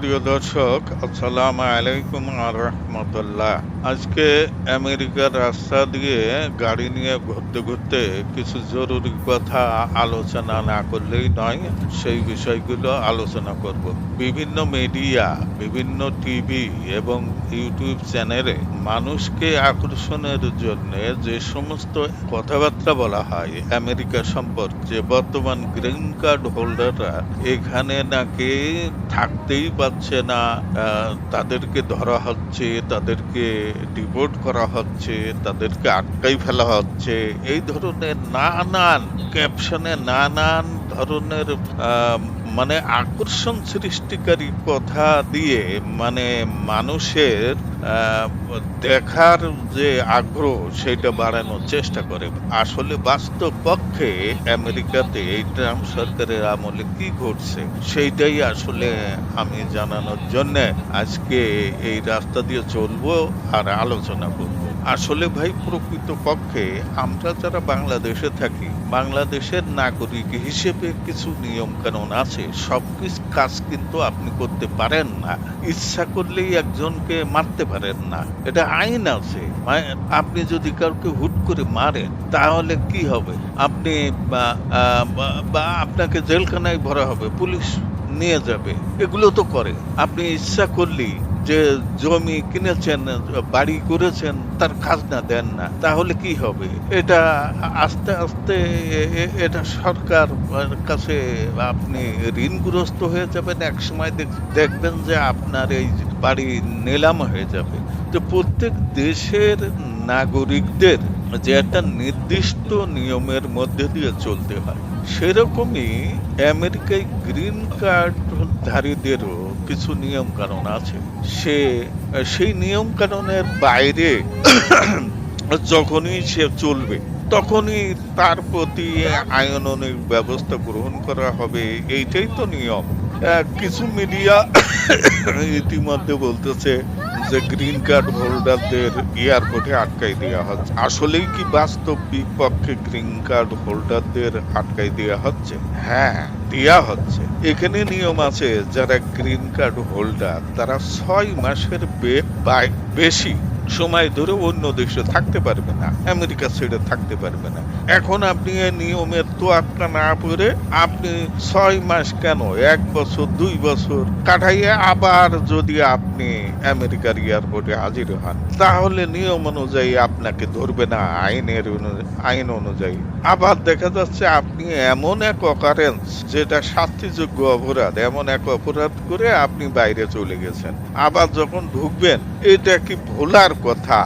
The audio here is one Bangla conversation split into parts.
প্রিয় দর্শক, আসসালামু আলাইকুম আর রহমতুল্লাহ। আজকে আমেরিকার রাস্তা দিয়ে গাড়ি নিয়ে ঘুরতে ঘুরতে কিছু জরুরি কথা আলোচনা না করলেই নয়, সেই বিষয়গুলো আলোচনা করব। বিভিন্ন মিডিয়া, বিভিন্ন টিভি এবং ইউটিউব চ্যানেলে মানুষকে আকর্ষণের জন্য যে সমস্ত কথাবার্তা বলা হয় আমেরিকা সম্পর্কে, বর্তমান গ্রিন কার্ড হোল্ডাররা এখানে নাকি থাকতেই পাচ্ছে না তাদেরকে ধরা হচ্ছে, তাদেরকে ডিপোর্ট করা হচ্ছে, তাদেরকে আটকাই ফেলা হচ্ছে, এই ধরনের নানান ক্যাপশনে নানান ধরনের মানে আকর্ষণ সৃষ্টিকারী কথা দিয়ে মানে মানুষের দেখার যে আগ্রহ, সেটা বাড়ানোর চেষ্টা করে। আসলে বাস্তব পক্ষে আমেরিকাতে এই ট্রাম্প সরকারের আমলে কি ঘটছে, সেইটাই আসলে আমি জানানোর জন্য আজকে এই রাস্তা দিয়ে চলবো আর আলোচনা করব। আসলে ভাই প্রকৃত পক্ষে আমরা যারা বাংলাদেশে থাকি, বাংলাদেশের নাগরিক হিসেবে কিছু নিয়ম কানুন আছে, সব কাজ কিন্তু আপনি করতে পারেন না। ইচ্ছা করলেই একজনকে মারতে পারেন না। এটা আইন আছে। আপনি যদি কাউকে হুট করে মারেন, তাহলে কি হবে? আপনি বা আপনাকে জেলখানায় ভরা হবে, পুলিশ নিয়ে যাবে। এগুলো তো করে। আপনি ইচ্ছা করলেই যে জমি কিনেছেন, বাড়ি করেছেন, তার খাজনা দেন না, তাহলে কি হবে? এটা আস্তে আস্তে এটা সরকার কাছে আপনি ঋণগ্রস্ত হয়ে যাবেন। এক সময় দেখবেন যে আপনার এই বাড়ি নিলাম হয়ে যাবে। তো প্রত্যেক দেশের নাগরিকদের যে একটা নির্দিষ্ট নিয়মের মধ্যে দিয়ে চলতে হয়। সেরকমই আমেরিকায় গ্রিন কার্ড ধারীদেরও কিছু নিয়ম কানুন আছে। সে, সেই নিয়ম কানুনের বাইরে যখনই সে চলবে, তখনই তার প্রতি আইনানুগ ব্যবস্থা গ্রহণ করা হবে, এইটাই তো নিয়ম। কিছু মিডিয়া ইতিমধ্যে বলতেছে যে গ্রিন কার্ড হোল্ডারদের এয়ারপোর্টে আটকাই দেওয়া হচ্ছে। আসলেই কি বাস্তব বিপক্ষে গ্রিন কার্ড হোল্ডারদের আটকাই দেওয়া হচ্ছে? হ্যাঁ দেওয়া হচ্ছে। এখানে নিয়ম আছে, যারা গ্রিন কার্ড হোল্ডার, তারা ছয় মাসের বেশি। সময় ধরে অন্য দেশে থাকতে পারবে না আমেরিকা ছেড়ে থাকতে পারবে না। এখন আপনি নিয়মের তোয়াক্কা না পড়ে আপনি ছয় মাস কেন, এক বছর, দুই বছর কাটাইয়ে আবার যদি আপনি আমেরিকার এয়ারপোর্টে হাজির হন, তাহলে নিয়ম অনুযায়ী আপনাকে ধরবে না, আইনের আইন অনুযায়ী। আবার দেখা যাচ্ছে আপনি এমন এক অকারেন্স যেটা শাস্তিযোগ্য অপরাধ, এমন এক অপরাধ করে আপনি বাইরে চলে গেছেন। আবার যখন ঢুকবেন, এটা কি ভোলার কথা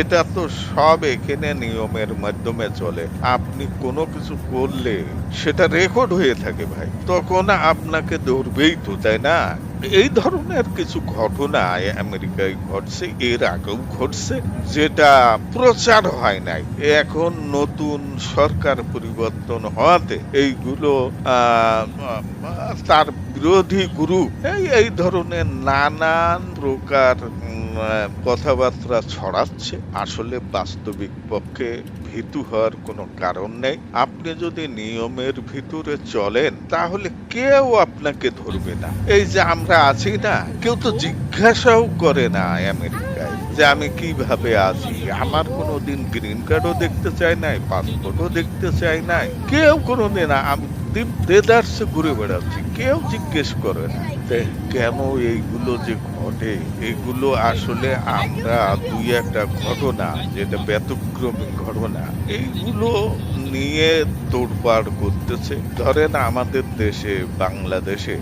এটা তো সব এখানে নিয়মের মাধ্যমে চলে। আপনি কোনো কিছু করলে সেটা রেকর্ড হয়ে থাকে ভাই। তখন আপনাকে ধরবেই তো তাই না? এই ধরনের কিছু ঘটনা আমেরিকায় ঘটছে, এর আগেও ঘটছে, যেটা প্রচার হয় নাই। এখন নতুন সরকার পরিবর্তন হওয়াতে এইগুলো তার বিরোধী গ্রুপ এই ধরনের নানান প্রকার কথাবার্তা ছড়াচ্ছে। আসলে বাস্তবিক পক্ষে ভীতু হওয়ার কোনো কারণ নেই। আপনি যদি নিয়মের ভিতরে চলেন, তাহলে কেউ আপনাকে ধরবে না। এই যে আমরা আছি না, কেউ তো জিজ্ঞাসাও করে না আমেরিকায় যে আমি কীভাবে আছি। আমার কোনো দিন গ্রিন কার্ডও দেখতে চাই নাই, পাসপোর্টও দেখতে চাই নাই। কেউ কোনো দিন আমি দেদার্সে ঘুরে বেড়াচ্ছি, কেউ জিজ্ঞেস করে না কেন এইগুলো যে ঘটে। এগুলো আসলে আমরা দুই একটা ঘটনা, যেটা ব্যতিক্রমী ঘটনা, এইগুলো নিয়ে তোড়পাড় করতেছে। ধরেন আমাদের দেশে, বাংলাদেশে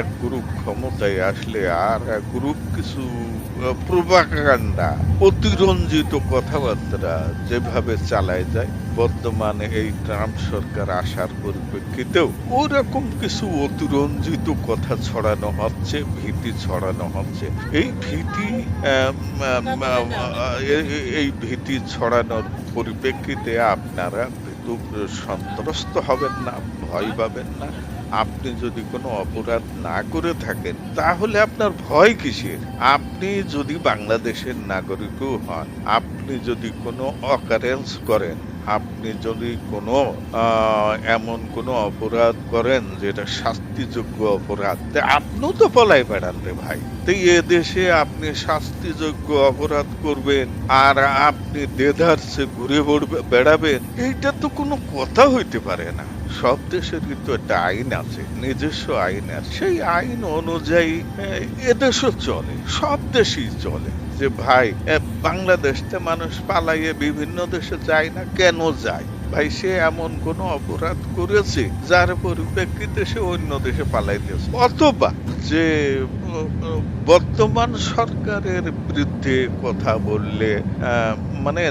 এক গ্রুপ ক্ষমতায় আসলে আর এক গ্রুপ কিছু প্রভাকাণ্ডা অতিরঞ্জিত কথাবার্তা যেভাবে চালায় যায়, বর্তমানে এই ট্রাম্প সরকার আসার পরিপ্রেক্ষিতেও ওরকম কিছু অতিরঞ্জিত কথা ছড়ানো হচ্ছে, ভীতি ছড়ানো হচ্ছে। এই ভীতি এই ভীতি ছড়ানোর পরিপ্রেক্ষিতে আপনারা সন্ত্রস্ত হবেন না, ভয় পাবেন না। আপনি যদি কোনো অপরাধ না করে থাকেন, তাহলে আপনার ভয় কিসের? আপনি যদি বাংলাদেশের নাগরিকও হন, আপনি যদি কোনো অকারেন্স করেন, আপনি যদি কোনো এমন কোনো অপরাধ করেন যেটা শাস্তিযোগ্য অপরাধ আপনিও তো পলাই বেড়ান রে ভাই। তো দেশে আপনি শাস্তিযোগ্য অপরাধ করবেন, আর আপনি দেধারসে ঘুরে বেড়াবেন, এইটা তো কোনো কথা হইতে পারে না। সব দেশের কিন্তু একটা আইন আছে, নিজস্ব আইন আছে। সেই আইন অনুযায়ী এদেশও চলে, সব দেশই চলে। যে ভাই বাংলাদেশতে মানুষ পালাইয়ে বিভিন্ন দেশে যায় না, কেন যায়? ভাই সে এমন কোন অপরাধ করেছে যার পরিপ্রেক্ষিতে সে অন্য দেশে পালাইতেছে? অথবা যে, বর্তমান সরকারের বিরুদ্ধে কথা বললে মানে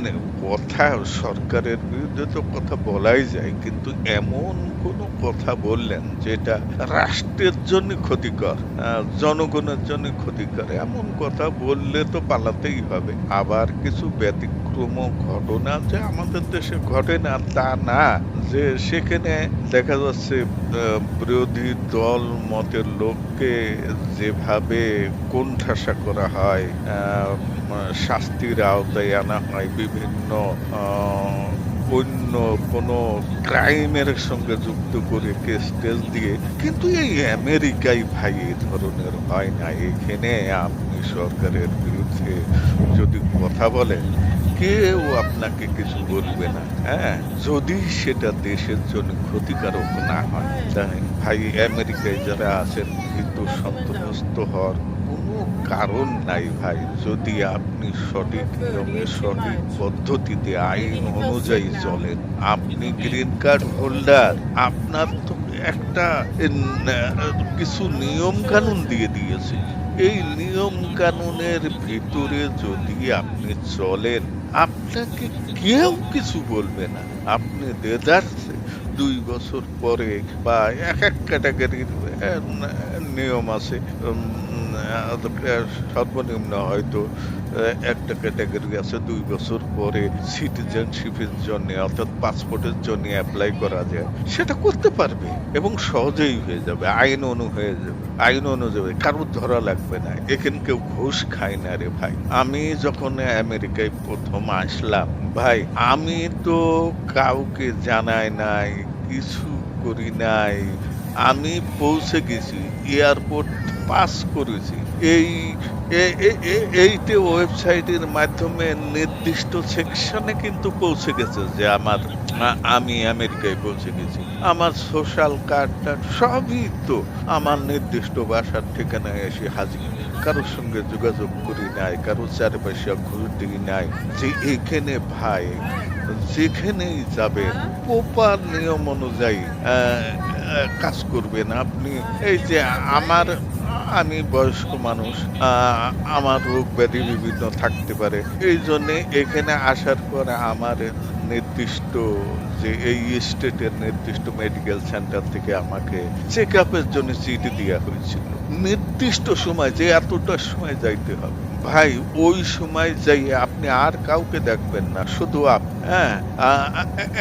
কথা সরকারের বিরুদ্ধে তো কথা বলাই যায়, কিন্তু এমন কোন কথা বললেন যেটা রাষ্ট্রের জন্য ক্ষতিকর জনগণের জন্য ক্ষতিকর, এমন কথা বললে তো পালাতেই হবে। আবার কিছু ব্যতিক্রম ঘটনা যে আমাদের দেশে ঘটে না, তা না। যে সেখানে দেখা যাচ্ছে বিরোধী দল, মতের লোককে যেভাবে কোণঠাসা করা হয় শাস্তির আওতায় আনা হয়, বিভিন্ন অন্য কোনো ক্রাইমের সঙ্গে যুক্ত করে কেস টেস দিয়ে, কিন্তু এই আমেরিকায় ভাই এই ধরনের হয় না। এখানে আপনি সরকারের বিরুদ্ধে যদি কথা বলেন কেউ আপনাকে কিছু বলবে না হ্যাঁ? যদি সেটা দেশের জন্য ক্ষতিকারক না হয়। তাই ভাই আমেরিকায় যারা আছেন কিন্তু সন্ত্রস্ত হওয়ার কোনো কারণ নাই ভাই। যদি আপনি সঠিক নিয়মে সঠিক পদ্ধতিতে আইন অনুযায়ী চলেন আপনি গ্রিন কার্ড হোল্ডার। আপনার তো একটা কিছু নিয়ম কানুন দিয়ে দিয়েছে। এই নিয়ম কানুনের ভিতরে যদি আপনি চলেন আপনাকে কেউ কিছু বলবে না। আপনি দেদারছে দুই বছর পরে বা এক এক ক্যাটাগরির নিয়ম আছে সর্বনিম্ন হয়তো একটা ক্যাটাগরি আছে, দুই বছর পরে সিটিজেনশিপের জন্য, অর্থাৎ পাসপোর্টের জন্য অ্যাপ্লাই করা যায়। সেটা করতে পারবে এবং সহজেই হয়ে যাবে, আইন অনু হয়ে যাবে। আইন অনুযায়ী কারোর ধরা লাগবে না, এখানে কেউ ঘুষ খায় না রে ভাই। আমি যখন আমেরিকায় প্রথম আসলাম, ভাই, আমি তো কাউকে জানাই নাই, কিছু করি নাই। আমি পৌঁছে গেছি এয়ারপোর্ট পাস করেছি। এই, এ- এ- এ- এইতে ওয়েবসাইটের মাধ্যমে নির্দিষ্ট সেকশনে কিন্তু পৌঁছে গেছে যে আমার আমি আমেরিকায় পৌঁছে গেছি। আমার সোশ্যাল কার্ডটা সবই তো আমার নির্দিষ্ট বাসার ঠিকানায় এসে হাজির। কারোর সঙ্গে যোগাযোগ করি নাই, কারোর চারপাশে ঘুরে দিই নাই। যে এখানে ভাই, যেখানেই যাবেন প্রপার নিয়ম অনুযায়ী কাজ করবেন। আপনি এই যে আমার আমি বয়স্ক মানুষ আমার রোগ ব্যাধি বিভিন্ন থাকতে পারে। এই জন্যে এখানে আসার পরে আমার নির্দিষ্ট যে এই স্টেটের নির্দিষ্ট মেডিকেল সেন্টার থেকে আমাকে চেক আপের জন্য চিঠি দেওয়া হয়েছিল। নির্দিষ্ট সময় যে এতটা সময় যাইতে হবে। ভাই, ওই সময় যাই আপনি আর কাউকে দেখবেন না, শুধু আপনি। হ্যাঁ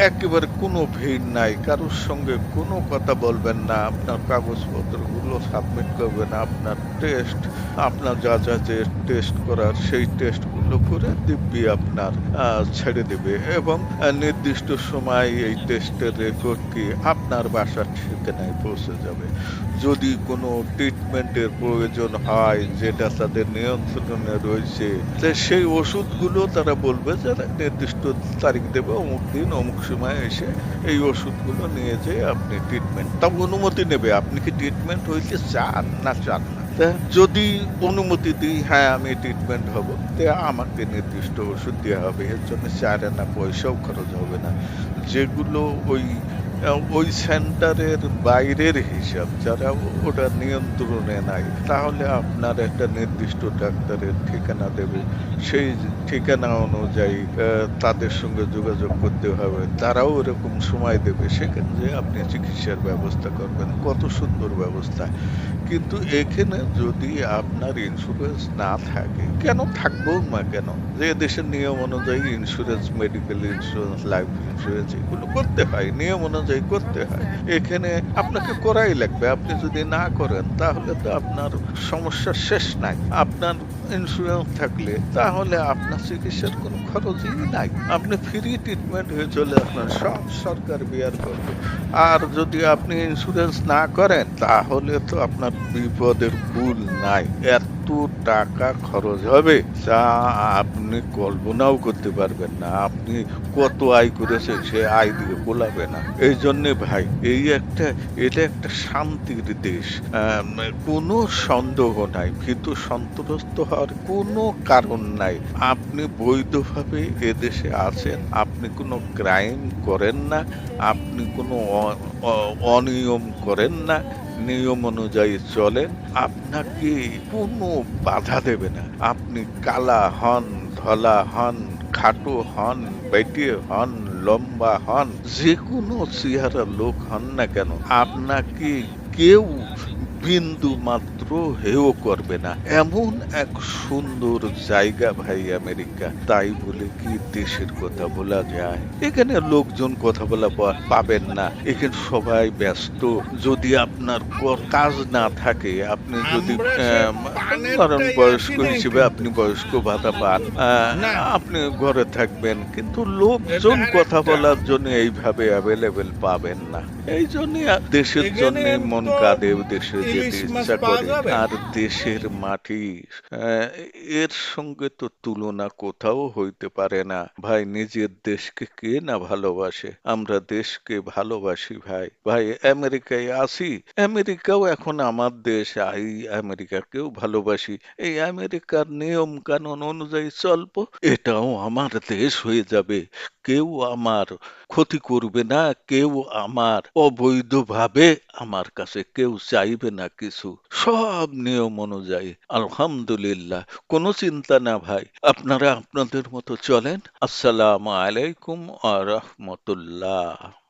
একেবারে কোনো ভিড় নাই, কারোর সঙ্গে কোনো কথা বলবেন না, আপনার কাগজপত্রগুলো সাবমিট করবেন, আপনার টেস্ট আপনার যা যা যে টেস্ট করার সেই টেস্টগুলো করে দিব্যি আপনার ছেড়ে দেবে এবং নির্দিষ্ট সময় এই টেস্টের রেকর্ড কি আপনার বাসার ঠিকানায় পৌঁছে যাবে। যদি কোনো ট্রিটমেন্টের প্রয়োজন হয়, যেটা তাদের নিয়ন্ত্রণে রয়েছে সেই ওষুধগুলো তারা বলবে যে নির্দিষ্ট তারিখ দেবে, অমুক দিন, অমুক সময় এসে এই ওষুধগুলো নিয়ে যেয়ে আপনি ট্রিটমেন্ট তা অনুমতি নেবে। আপনি কি ট্রিটমেন্ট হইতে চান না চান না? যদি অনুমতি দিই হ্যাঁ আমি ট্রিটমেন্ট হব। তে আমাকে নির্দিষ্ট ওষুধ দেওয়া হবে। এর জন্য চার আনা পয়সাও খরচ হবে না। যেগুলো ওই ওই সেন্টারের বাইরের হিসাব, যারা ওটা নিয়ন্ত্রণে নাই তাহলে আপনার একটা নির্দিষ্ট ডাক্তারের ঠিকানা দেবে। সেই ঠিকানা অনুযায়ী তাদের সঙ্গে যোগাযোগ করতে হবে। তারাও এরকম সময় দেবে। সেখানে যে আপনি চিকিৎসার ব্যবস্থা করবেন। কত সুন্দর ব্যবস্থা। কিন্তু এখানে যদি আপনার ইন্স্যুরেন্স না থাকে, কেন থাকব না কেন? যে দেশের নিয়ম অনুযায়ী insurance medical insurance life insurance এগুলো করতে হয়, নিয়ম অনুযায়ী করতে হয়। এখানে আপনাকে করাই লাগবে। আপনি যদি না করেন, তাহলে তো আপনার সমস্যা শেষ নাই। আপনার ইন্স্যুরেন্স থাকলে, তাহলে আপনার চিকিৎসার কোনো খরচই নাই। আপনি ফ্রি ট্রিটমেন্ট হয়ে চলে আপনার সব সরকার বিয়ার করবে। আর যদি আপনি ইন্স্যুরেন্স না করেন, তাহলে তো আপনার বিপদের ভুল নাই। এত টাকা খরচ হবে? যা আপনি কল্পনাও করতে পারবেন না। আপনি কত আয় করেছেন সে আয় দিয়ে গোলাবে না। এই জন্য ভাই, এই একটা, এটা একটা শান্তির দেশ। কোনো সন্দেহ নাই। ভীত সন্ত্রস্ত হওয়ার কোনো কারণ নাই। আপনি বৈধভাবে এদেশে আছেন। আপনি কোনো ক্রাইম করেন না। আপনি কোনো অনিয়ম করেন না। নিয়ম অনুযায়ী চলেন, আপনাকে কোনো বাধা দেবে না। আপনি কালা হন, ধলা হন, খাটো হন বেটে হন, লম্বা হন, যে কোনো চেহারা লোক হন না কেন, আপনাকে কেউ বিন্দু মাত্র হেও করবে না। এমন এক সুন্দর জায়গা ভাই আমেরিকা। তাই বলে কি দেশের কথা বলা যায়? এখানে লোকজন কথা বলা পাবেন না। এখানে সবাই ব্যস্ত। যদি আপনার কাজ না থাকে আপনি যদি ধরেন বয়স্ক হিসেবে আপনি বয়স্ক ভাতা পান। আপনি ঘরে থাকবেন কিন্তু লোকজন কথা বলার জন্য এইভাবে অ্যাভেলেবেল পাবেন না। এই জন্য দেশের জন্য মন কাঁদে দেশে আর দেশের মাটি এর সঙ্গে তো তুলনা কোথাও হইতে পারে না। ভাই নিজের দেশকে কে না ভালোবাসে? আমরা দেশকে ভালোবাসি ভাই। ভাই আমেরিকায় আসি। আমেরিকাও এখন আমার দেশ। এই আমেরিকাকেও ভালোবাসি। এই আমেরিকার নিয়ম কানুন অনুযায়ী চলবো এটাও আমার দেশ হয়ে যাবে। কেউ আমার ক্ষতি করবে না কেউ আমার অবৈধভাবে আমার কাছে কেউ চাইবে না কিছু। সব নিয়ম অনুযায়ী, আলহামদুলিল্লাহ, কোনো চিন্তা না ভাই। আপনারা আপনাদের মতো চলেন। আসসালামু আলাইকুম আ রহমতুল্লাহ।